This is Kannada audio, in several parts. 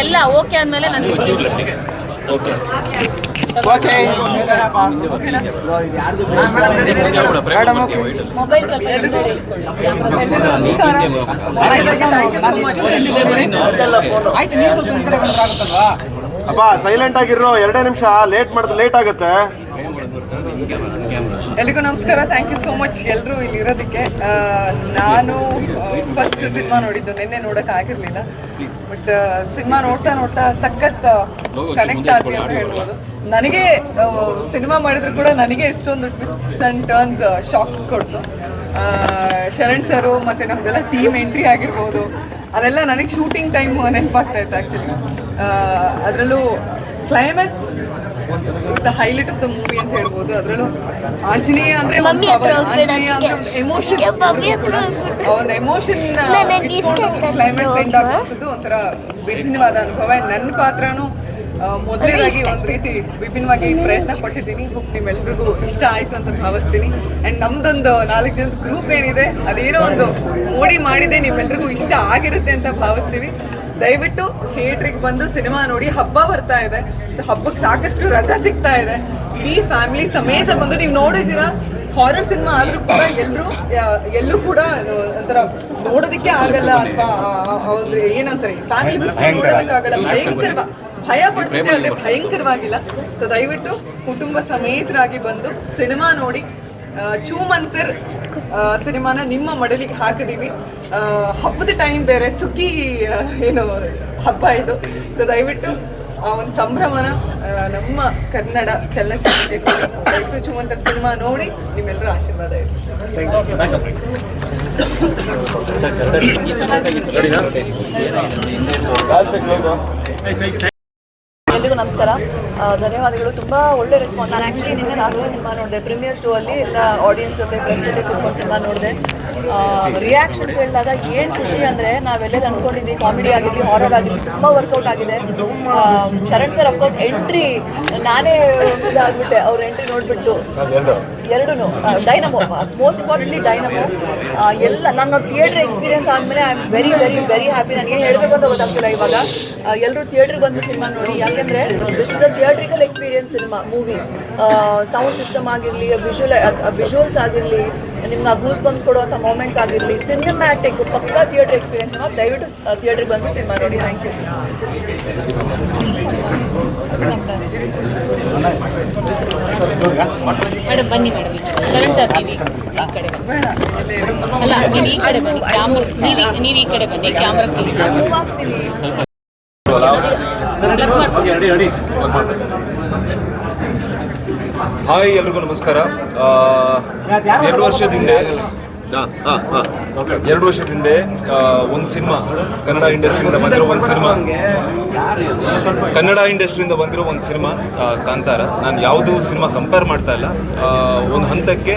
ಎಲ್ಲ ಓಕೆ ಅಂದ್ಮೇಲೆ ನನಗೆ ಓಕೆ ಮೊಬೈಲ್ ಸ್ವಲ್ಪ ಇಟ್ಕೊಳ್ಳಿ. ಅಪ್ಪ ಸೈಲೆಂಟ್ ಆಗಿರೋ ಎರಡೇ ನಿಮಿಷ ಲೇಟ್ ಮಾಡಿದ್ರೆ ಲೇಟ್ ಆಗುತ್ತೆ ಎಲ್ರಿಗೂ ನಮಸ್ಕಾರ. ಥ್ಯಾಂಕ್ ಯು ಸೋ ಮಚ್ ಎಲ್ಲರೂ ಇಲ್ಲಿ ಇರೋದಕ್ಕೆ. ನಾನು ಫಸ್ಟ್ ಸಿನಿಮಾ ನೋಡಿದ್ದು. ನಿನ್ನೆ ನೋಡಕ್ ಆಗಿರ್ಲಿಲ್ಲ. ಬಟ್ ಸಿನಿಮಾ ನೋಡ್ತಾ ನೋಡ್ತಾ ಸಖತ್ ಕನೆಕ್ಟ್ ಆಗಿದೆ ಅಂತ ಹೇಳ್ಬೋದು. ನನಗೆ ಸಿನಿಮಾ ಮಾಡಿದ್ರು ಕೂಡ ನನಗೆ ಎಷ್ಟೊಂದು ಟ್ವಿಸ್ಟ್ಸ್ ಅಂಡ್ ಟರ್ನ್ಸ್ ಶಾಕ್ ಕೊಡ್ತು. ಶರಣ್ ಸರು ಮತ್ತೆ ನಮ್ದೆಲ್ಲ ಟೀಮ್ ಎಂಟ್ರಿ ಆಗಿರ್ಬೋದು. ಅದೆಲ್ಲ ನನಗೆ ಶೂಟಿಂಗ್ ಟೈಮ್ ನೆನಪಾಗ್ತಾ ಇತ್ತು ಆ್ಯಕ್ಚುಲಿ ಅದರಲ್ಲೂ climax the highlight of the movie ಅಂತ ಹೇಳ್ಬೋದು. ಅದರಲ್ಲೂ ಆಂಜನೇಯ ಅಂದ್ರೆ ಒಂದು power, ಆಂಜನೇಯ ಅಂದ್ರೆ ಒಂದು ಎಮೋಷನ್ ಒಂದು ಎಮೋಷನ್ ಕ್ಲೈಮ್ಯಾಕ್ಸ್ ಎಂಡ್ ಆಗುವಂಥದ್ದು ಒಂಥರ ವಿಭಿನ್ನವಾದ ಅನುಭವ. ನನ್ನ ಪಾತ್ರನೂ ಮೊದಲನೇದಾಗಿ ಒಂದು ರೀತಿ ವಿಭಿನ್ನವಾಗಿ ಪ್ರಯತ್ನ ಪಟ್ಟಿದ್ದೀನಿ. ನಿಮ್ಮೆಲ್ರಿಗೂ ಇಷ್ಟ ಆಯ್ತು ಅಂತ ಭಾವಿಸ್ತೀನಿ. ಅಂಡ್ ನಮ್ದೊಂದು ನಾಲ್ಕು ಜನದ ಗ್ರೂಪ್ ಏನಿದೆ ಅದೇನೋ ಒಂದು ಮೋಡಿ ಮಾಡಿದೆ ನಿಮ್ಮೆಲ್ರಿಗೂ ಇಷ್ಟ ಆಗಿರುತ್ತೆ ಅಂತ ಭಾವಿಸ್ತೀವಿ. ದಯವಿಟ್ಟು ಥಿಯೇಟ್ರಿಗೆ ಬಂದು ಸಿನಿಮಾ ನೋಡಿ ಹಬ್ಬ ಬರ್ತಾ ಇದೆ. ಸೊ ಹಬ್ಬಕ್ಕೆ ಸಾಕಷ್ಟು ರಜಾ ಸಿಗ್ತಾ ಇದೆ. ಇಡೀ ಫ್ಯಾಮಿಲಿ ಸಮೇತ ಬಂದು ನೀವು ನೋಡಿದ್ದೀರಾ? ಹಾರರ್ ಸಿನಿಮಾ ಆದರೂ ಕೂಡ ಎಲ್ಲರೂ ಎಲ್ಲೂ ಕೂಡ ಒಂಥರ ನೋಡೋದಕ್ಕೆ ಆಗಲ್ಲ ಅಥವಾ ಏನಂತ ಏನಂತಾರೆ? ಫ್ಯಾಮಿಲಿ ನೋಡೋದಕ್ಕೆ ಆಗಲ್ಲ. ಭಯಂಕರ. ಭಯ ಪಡಿಸುತ್ತೆ ಅಂದ್ರೆ ಭಯಂಕರವಾಗಿಲ್ಲ. ಸೊ ದಯವಿಟ್ಟು ಕುಟುಂಬ ಸಮೇತರಾಗಿ ಬಂದು ಸಿನಿಮಾ ನೋಡಿ ಚೂಮಂತರ್ ಸಿನಿಮಾನ ನಿಮ್ಮ ಮಡಲಿಗೆ ಹಾಕಿದೀವಿ ಹಬ್ಬದ ಟೈಮ್ ಬೇರೆ ಸುಗ್ಗಿ ಏನು ಹಬ್ಬ ಇದು ಸೊ ದಯವಿಟ್ಟು ಆ ಒಂದು ಸಂಭ್ರಮನ ನಮ್ಮ ಕನ್ನಡ ಚಲನಚಿತ್ರ ದಯವಿಟ್ಟು ಚೂಮಂತರ್ ಸಿನಿಮಾ ನೋಡಿ ನಿಮ್ಮೆಲ್ಲರೂ ಆಶೀರ್ವಾದ ಇದೆ ಎಲ್ರಿಗೂ ನಮಸ್ಕಾರ. ಧನ್ಯವಾದಗಳು. ತುಂಬ ಒಳ್ಳೆ ರೆಸ್ಪಾನ್ಸ್ ನಾನು ಆ್ಯಕ್ಚುಲಿ ನಿನ್ನೆ ರಾತ್ರಿ ಸಿನಿಮಾ ನೋಡಿದೆ. ಪ್ರೀಮಿಯರ್ ಶೋ ಅಲ್ಲಿ ಎಲ್ಲ ಆಡಿಯನ್ಸ್ ಜೊತೆ ಪ್ರೆಸ್ ಜೊತೆ ಕುತ್ಕೊಂಡು ಸಿನಿಮಾ ನೋಡಿದೆ. ರಿಯಾಕ್ಷನ್ ಕೇಳಿದಾಗ ಏನು ಖುಷಿ ಅಂದರೆ ನಾವೆಲ್ಲ ಅಂದ್ಕೊಂಡಿದ್ವಿ ಕಾಮಿಡಿ ಆಗಿರಲಿ ಹಾರರ್ ಆಗಿರಲಿ, ತುಂಬ ವರ್ಕೌಟ್ ಆಗಿದೆ. ಶರಣ್ ಸರ್ ಅಫ್ಕೋರ್ಸ್ ಎಂಟ್ರಿ ನಾನೇ ಇದಾಗ್ಬಿಟ್ಟೆ. ಅವ್ರ ಎಂಟ್ರಿ ನೋಡಿಬಿಟ್ಟು. ಎರಡೂ ಡೈನಮೋ ಮೋಸ್ಟ್ ಇಂಪಾರ್ಟೆಂಟ್ಲಿ ಡೈನಮೋ ಎಲ್ಲ, ನನ್ನ ಥಿಯೇಟರ್ ಎಕ್ಸ್ಪೀರಿಯನ್ಸ್ ಆದಮೇಲೆ I am very very very happy ನನಗೆ ಹೇಳಬೇಕು ಅಂತ ಗೊತ್ತಾಗ್ತಿಲ್ಲ ಇವಾಗ. ಎಲ್ಲರೂ ಥಿಯೇಟ್ರಿಗೆ ಬಂದು ಸಿನಿಮಾ ನೋಡಿ, ಯಾಕೆಂದರೆ this is a theatrical experience cinema movie sound system ಆಗಿರಲಿ ವಿಜುವಲ್ ವಿಜುವಲ್ಸ್ ಆಗಿರಲಿ, ನಿಮ್ಗೆ ಆ ಗೂಸ್ ಬಂಪ್ಸ್ ಕೊಡುವಂಥ ಮೂಮೆಂಟ್ಸ್ ಆಗಿರಲಿ ಸಿನಿಮ್ಯಾಟಿಕ್ ಪಕ್ಕಾ ಥಿಯೇಟರ್ ಎಕ್ಸ್ಪೀರಿಯನ್ಸ್ ದಯವಿಟ್ಟು ಥಿಯೇಟ್ರಿಗೆ ಬಂದು ಸಿನಿಮಾ ನೋಡಿ. ಥ್ಯಾಂಕ್ ಯು ಮೇಡಮ್ ಬನ್ನಿ ಮೇಡಮ್ ಶರಣ್ ಸರ್ ನೀವು ಈ ಕಡೆ ಬನ್ನಿ. ಅಲ್ಲ ನೀವು ಈ ಕಡೆ ಬನ್ನಿ. ಕ್ಯಾಮ್ರ ನೀವು ನೀವು ಈ ಕಡೆ ಬನ್ನಿ. ಕ್ಯಾಮ್ರಾ ಪ್ಲೀಸ್ ಹಾಯ್ ಎಲ್ರಿಗೂ ನಮಸ್ಕಾರ. ಆ, ಎರಡು ವರ್ಷದ ಹಿಂದೆ ಎರಡು ವರ್ಷದ ಹಿಂದೆ ಒಂದು ಸಿನಿಮಾ, ಕನ್ನಡ ಇಂಡಸ್ಟ್ರಿಯಿಂದ ಬಂದಿರೋ ಒಂದು ಸಿನಿಮಾ. ಕನ್ನಡ ಇಂಡಸ್ಟ್ರಿಯಿಂದ ಬಂದಿರೋ ಒಂದು ಸಿನಿಮಾ ಕಾಂತಾರ. ನಾನು ಯಾವುದು ಸಿನಿಮಾ ಕಂಪೇರ್ ಮಾಡ್ತಾ ಇಲ್ಲ. ಒಂದು ಹಂತಕ್ಕೆ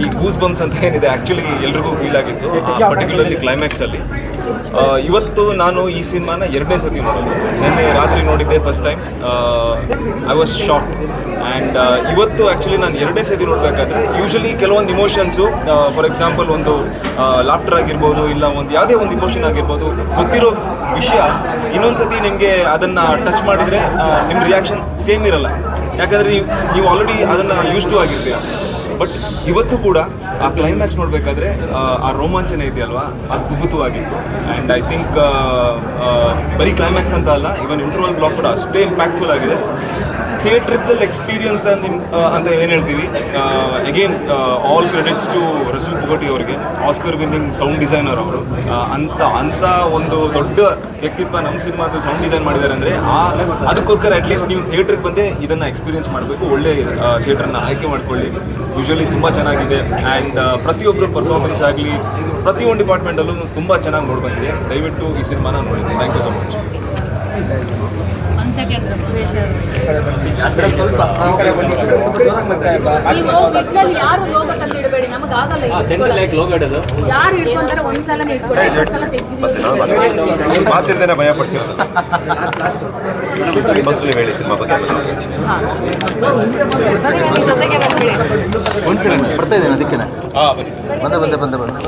ಈ ಗೂಸ್ ಬಂಪ್ಸ್ ಅಂತ ಏನಿದೆ ಆ್ಯಕ್ಚುಲಿ ಎಲ್ರಿಗೂ ಫೀಲ್ ಆಗಿತ್ತು ಪರ್ಟಿಕ್ಯುಲರ್ಲಿ ಕ್ಲೈಮ್ಯಾಕ್ಸಲ್ಲಿ ಇವತ್ತು ನಾನು ಈ ಸಿನಿಮಾನ ಎರಡನೇ ಸತಿ ನೋಡೋದು. ನಿನ್ನೆ ರಾತ್ರಿ ನೋಡಿದ್ದೆ first time I was shock and ಇವತ್ತು ಆ್ಯಕ್ಚುಲಿ ನಾನು ಎರಡನೇ ಸತಿ ನೋಡಬೇಕಾದ್ರೆ ಯೂಶಲಿ ಕೆಲವೊಂದು ಇಮೋಷನ್ಸು ಫಾರ್ ಎಕ್ಸಾಂಪಲ್ ಒಂದು ಲಾಫ್ಟರ್ ಆಗಿರ್ಬೋದು ಇಲ್ಲ ಒಂದು ಯಾವುದೇ ಒಂದು ಇಮೋಷನ್ ಆಗಿರ್ಬೋದು, ಗೊತ್ತಿರೋ ವಿಷಯ ಇನ್ನೊಂದು ಸತಿ ನಿಮಗೆ ಅದನ್ನು ಟಚ್ ಮಾಡಿದರೆ ನಿಮ್ಮ ರಿಯಾಕ್ಷನ್ ಸೇಮ್ ಇರಲ್ಲ. ಯಾಕಂದರೆ ನೀವು ನೀವು ಆಲ್ರೆಡಿ ಅದನ್ನು ಯೂಸ್ ಟು ಆಗಿರ್ತೀರ. ಬಟ್ ಇವತ್ತು ಕೂಡ ಆ ಕ್ಲೈಮ್ಯಾಕ್ಸ್ ನೋಡಬೇಕಾದ್ರೆ, ಆ ರೋಮಾಂಚನ ಇದೆಯಲ್ವಾ? ಅದು ಅದ್ಭುತವಾಗಿತ್ತು ಆ್ಯಂಡ್ ಐ ಥಿಂಕ್ ಬರೀ ಕ್ಲೈಮ್ಯಾಕ್ಸ್ ಅಂತ ಅಲ್ಲ ಇವನ್ ಇಂಟರ್ವಲ್ ಬ್ಲಾಕ್ ಕೂಡ ಅಷ್ಟೇ ಇಂಪ್ಯಾಕ್ಟ್ಫುಲ್ ಆಗಿದೆ. ಥಿಯೇಟ್ರಿಕಲ್ ಎಕ್ಸ್ಪೀರಿಯನ್ಸ್ ಅಂತ ಅಂತ ಏನು ಹೇಳ್ತೀವಿ again all credits to Resul Pookutty ಅವರಿಗೆ ಆಸ್ಕರ್ ವಿನ್ನಿಂಗ್ ಸೌಂಡ್ ಡಿಸೈನರ್ ಅವರು. ಅಂತ ಅಂತ ಒಂದು ದೊಡ್ಡ ವ್ಯಕ್ತಿತ್ವ ನಮ್ಮ ಸಿನಿಮಾದ ಸೌಂಡ್ ಡಿಸೈನ್ ಮಾಡಿದ್ದಾರೆ ಅಂದರೆ ಆ, ಅದಕ್ಕೋಸ್ಕರ ಅಟ್ಲೀಸ್ಟ್ ನೀವು ಥಿಯೇಟ್ರಿಗೆ ಬಂದೇ ಇದನ್ನು ಎಕ್ಸ್ಪೀರಿಯನ್ಸ್ ಮಾಡಬೇಕು, ಒಳ್ಳೆ ಥಿಯೇಟ್ರನ್ನ ಆಯ್ಕೆ ಮಾಡ್ಕೊಳ್ಳಿ. ಯೂಶಲಿ ತುಂಬ ಚೆನ್ನಾಗಿದೆ ಆ್ಯಂಡ್ ಪ್ರತಿಯೊಬ್ಬರ ಪರ್ಫಾರ್ಮೆನ್ಸ್ ಆಗಲಿ, ಪ್ರತಿಯೊಂದು ಡಿಪಾರ್ಟ್ಮೆಂಟಲ್ಲೂ ತುಂಬ ಚೆನ್ನಾಗಿ ನೋಡ್ಬಂದಿದೆ. ದಯವಿಟ್ಟು ಈ ಸಿನಿಮಾನ ನೋಡಿ. Thank you so much one second ನೀವು ಬಿಟ್ಲಲ್ಲಿ ಯಾರು ಲೋಗೋ ತಂದು ಇಡಬೇಡಿ ನಮಗೆ ಆಗಲ್ಲ ಯಾರು ಇಟ್ಕೊಂತಾರೆ ಒಂದ್ಸಲ ಇಟ್ಕೊಳ್ಳಿ ಒಂದ್ಸಲ ತೆಗ್ದು ಮಾತಿಲ್ದೇನೆ ಭಯ ಹೇಳಿ ಸಿನಿಮಾ ಬಗ್ಗೆ ಒಂದು ಸೆಕೆಂಡ್ ಬರ್ತಾ ಇದ್ದೇನೆ ಅದಕ್ಕೆ ಬಂದೆ ಬಂದೆ ಬಂದೆ ಬಂದೆ.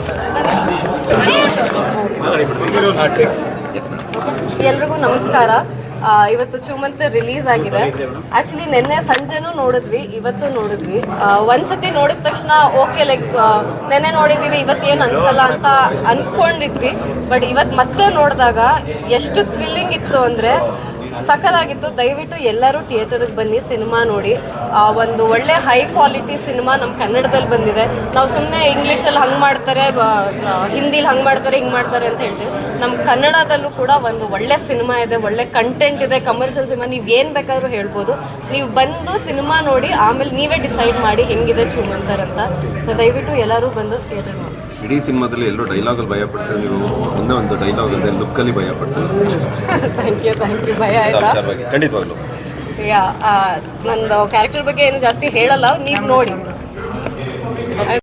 ಎಲ್ರಿಗೂ ನಮಸ್ಕಾರ. ಇವತ್ತು ಚುಮಂತ್ ರಿಲೀಸ್ ಆಗಿದೆ. ಆಕ್ಚುಲಿ ನಿನ್ನೆ ಸಂಜೆನೂ ನೋಡಿದ್ವಿ, ಇವತ್ತು ನೋಡಿದ್ವಿ. ಒಂದ್ಸತಿ ನೋಡಿದ ತಕ್ಷಣ ಓಕೆ ಲೈಕ್ ನೆನ್ನೆ ನೋಡಿದೀವಿ ಇವತ್ತೇನು ಅನ್ಸಲ್ಲ ಅಂತ ಅನ್ಸ್ಕೊಂಡಿದ್ವಿ. ಬಟ್ ಇವತ್ತು ಮತ್ತೆ ನೋಡಿದಾಗ ಎಷ್ಟು ಥ್ರಿಲ್ಲಿಂಗ್ ಇತ್ತು ಅಂದರೆ ಸಖತ್ತಾಗಿತ್ತು. ದಯವಿಟ್ಟು ಎಲ್ಲರೂ ಥಿಯೇಟರ್ಗೆ ಬನ್ನಿ, ಸಿನಿಮಾ ನೋಡಿ. ಒಂದು ಒಳ್ಳೆ ಹೈ ಕ್ವಾಲಿಟಿ ಸಿನಿಮಾ ನಮ್ಮ ಕನ್ನಡದಲ್ಲಿ ಬಂದಿದೆ. ನಾವು ಸುಮ್ಮನೆ ಇಂಗ್ಲೀಷಲ್ಲಿ ಹಂಗೆ ಮಾಡ್ತಾರೆ ಹಿಂದಿಲಿ ಹಂಗೆ ಮಾಡ್ತಾರೆ, ಹಿಂಗೆ ಮಾಡ್ತಾರೆ ಅಂತ ಹೇಳ್ತೀವಿ. ನಮ್ಮ ಕನ್ನಡದಲ್ಲೂ ಕೂಡ ಒಂದು ಒಳ್ಳೆ ಸಿನಿಮಾ ಇದೆ, ಒಳ್ಳೆ ಕಂಟೆಂಟ್ ಇದೆ ಕಮರ್ಷಿಯಲ್ ಸಿನಿಮಾ. ನೀವು ಏನು ಬೇಕಾದರೂ ಹೇಳ್ಬೋದು. ನೀವು ಬಂದು ಸಿನಿಮಾ ನೋಡಿ, ಆಮೇಲೆ ನೀವೇ ಡಿಸೈಡ್ ಮಾಡಿ ಹೆಂಗಿದೆ ಚೂಮಂತರ್ ಅಂತ. ಸೊ ದಯವಿಟ್ಟು ಎಲ್ಲರೂ ಬಂದು ಥಿಯೇಟರ್ ನೋಡಿ ಇಡೀ ಸಿನಿಮಾದಲ್ಲಿ ಎಲ್ಲರೂ ಡೈಲಾಗಲ್ಲಿ ಭಯ ಪಡಿಸಿದ್ರೆ ನೀವು ಒಂದೇ ಒಂದು ಡೈಲಾಗ್ ಅಲ್ಲದೆ ಲುಕ್ಕಲ್ಲಿ ಭಯ ಪಡಿಸಿದ್ರು ಥ್ಯಾಂಕ್ ಯು ಥ್ಯಾಂಕ್ ಯು ಭಯ ಆಯ್ತಾ? ಖಂಡಿತವಾಗ್ಲು. ಯಾ ನಂದು ಕ್ಯಾರೆಕ್ಟರ್ ಬಗ್ಗೆ ಏನು ಜಾಸ್ತಿ ಹೇಳಲ್ಲ. ನೀವು ನೋಡಿ.